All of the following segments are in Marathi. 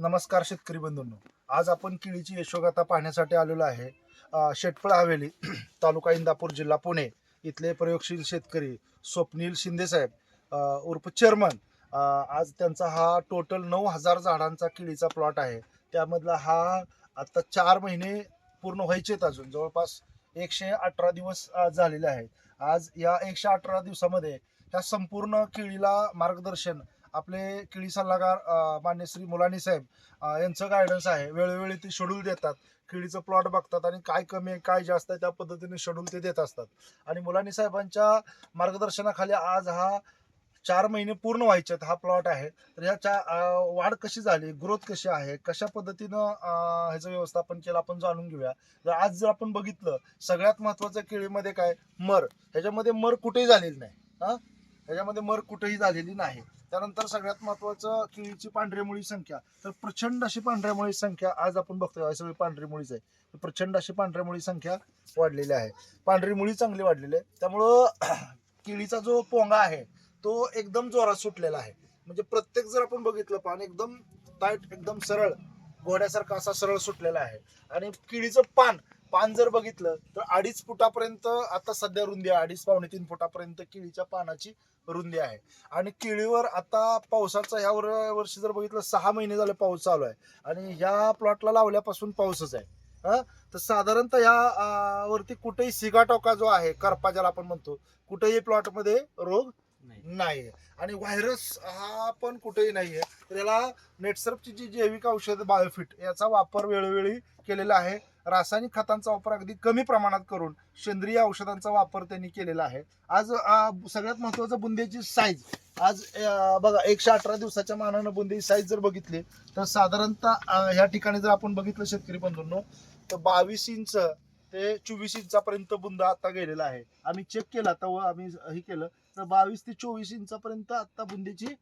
नमस्कार शेतकरी बंधूंनो. आज आपण केळीची यशोगाथा पाहण्यासाठी आलेलो आहे शेटफळ हवेली तालुका इंदापूर जिल्हा पुणे इथले प्रयोगशील शेतकरी स्वप्नील शिंदेसाहेब उर्फ चेअरमन. आज त्यांचा हा टोटल नऊ हजार झाडांचा केळीचा प्लॉट आहे. त्यामधला हा आता चार महिने पूर्ण व्हायचेत अजून. जवळपास एकशे अठरा दिवस झालेले आहेत. आज या एकशे अठरा दिवसामध्ये ह्या संपूर्ण केळीला मार्गदर्शन आपले केळी सल्लागार मान्य श्री मुलानी साहेब यांचं गायडन्स आहे. वेळोवेळी ते शेड्यूल देतात. केळीचं प्लॉट बघतात आणि काय कमी आहे काय जास्त आहे त्या पद्धतीने शेड्यूल ते देत असतात. आणि मुलानी साहेबांच्या मार्गदर्शनाखाली आज हा चार महिने पूर्ण व्हायचे हा प्लॉट आहे. तर ह्या चा वाढ कशी झाली ग्रोथ कशी आहे कशा पद्धतीनं ह्याचं व्यवस्थापन केलं आपण जाणून घेऊया. तर आज जर आपण बघितलं सगळ्यात महत्वाचं केळीमध्ये काय? मर. ह्याच्यामध्ये मर कुठेही झालेली नाही. हा? त्याच्यामध्ये मर कुठेही झालेली नाही. त्यानंतर सगळ्यात महत्वाचं केळीची पांढऱ्या मुळी संख्या. तर प्रचंड अशी पांढऱ्या मुळी संख्या आज आपण बघतोय. सगळी पांढरी मुळीच आहे प्रचंड अशी पांढऱ्या मुळी संख्या वाढलेली आहे. पांढरी मुळी चांगली वाढलेली आहे. त्यामुळं केळीचा जो पोंगा आहे तो एकदम जोरात सुटलेला आहे. म्हणजे प्रत्येक जर आपण बघितलं पान एकदम टाईट एकदम सरळ घोड्यासारखा असा सरळ सुटलेला आहे. आणि केळीचं पान पान जर बघितलं तर अडीच फुटापर्यंत आता सध्या रुंदी आहे. अडीच पावणे तीन फुटापर्यंत केळीच्या पानाची रुंदी आहे. आणि केळीवर आता पावसाचा ह्या वर- वर्षी जर बघितलं सहा महिने झाले पाऊस चालू आहे. आणि ह्या प्लॉटला लावल्यापासून पाऊसच आहे. हा? तर साधारणतः या आ, वरती कुठेही सिगाटोका जो आहे करपा ज्याला आपण म्हणतो कुठेही प्लॉटमध्ये रोग नाही. आणि व्हायरस हा पण कुठेही नाहीये. तर याला नेटसर्फची जी जैविक औषध बायोफिट याचा वापर वेळोवेळी केलेला आहे. रासायनिक खतांचा वापर अगदी कमी प्रमाणात करून सेंद्रिय औषधांचा वापर त्यांनी केलेला आहे आज सगळ्यात महत्वाचं बुंदेची साईज आज बघा एकशे अठरा दिवसाच्या मानानं बुंदेची साईज जर बघितली तर साधारणतः ह्या ठिकाणी जर आपण बघितलं शेतकरी बंधूंनो तर बावीस इंच ते चोवीस इंचापर्यंत बुंदा आता गेलेला आहे आम्ही चेक केला तेव्हा आम्ही हे केलं तर बावीस ते चोवीस इंचापर्यंत आता बुंदेची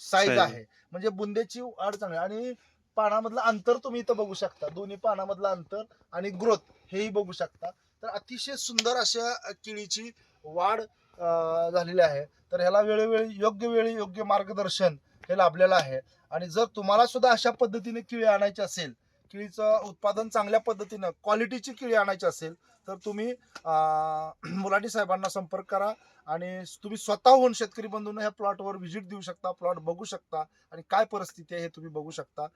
साईज. आहे म्हणजे बुंदेची वाढ चांगली आहे. आणि पानामधलं अंतर तुम्ही इथं बघू शकता. दोन्ही पानामधलं अंतर आणि ग्रोथ हेही बघू शकता. तर अतिशय सुंदर अशा केळीची वाढ झालेली आहे. तर ह्याला वेळोवेळी योग्य वेळी योग्य मार्गदर्शन हे लाभलेलं आहे. आणि जर तुम्हाला सुद्धा अशा पद्धतीने केळी आणायची असेल केळीचं उत्पादन चांगल्या पद्धतीनं क्वालिटीची केळी आणायची असेल तर तुम्ही मुलाठी मुलाटी साहेबांना संपर्क करा आणि तुम्ही स्वतःहून शेतकरी बंधूंना ह्या प्लॉटवर व्हिजिट देऊ शकता प्लॉट बघू शकता आणि काय परिस्थिती आहे हे तुम्ही बघू शकता.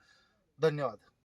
धन्यवाद.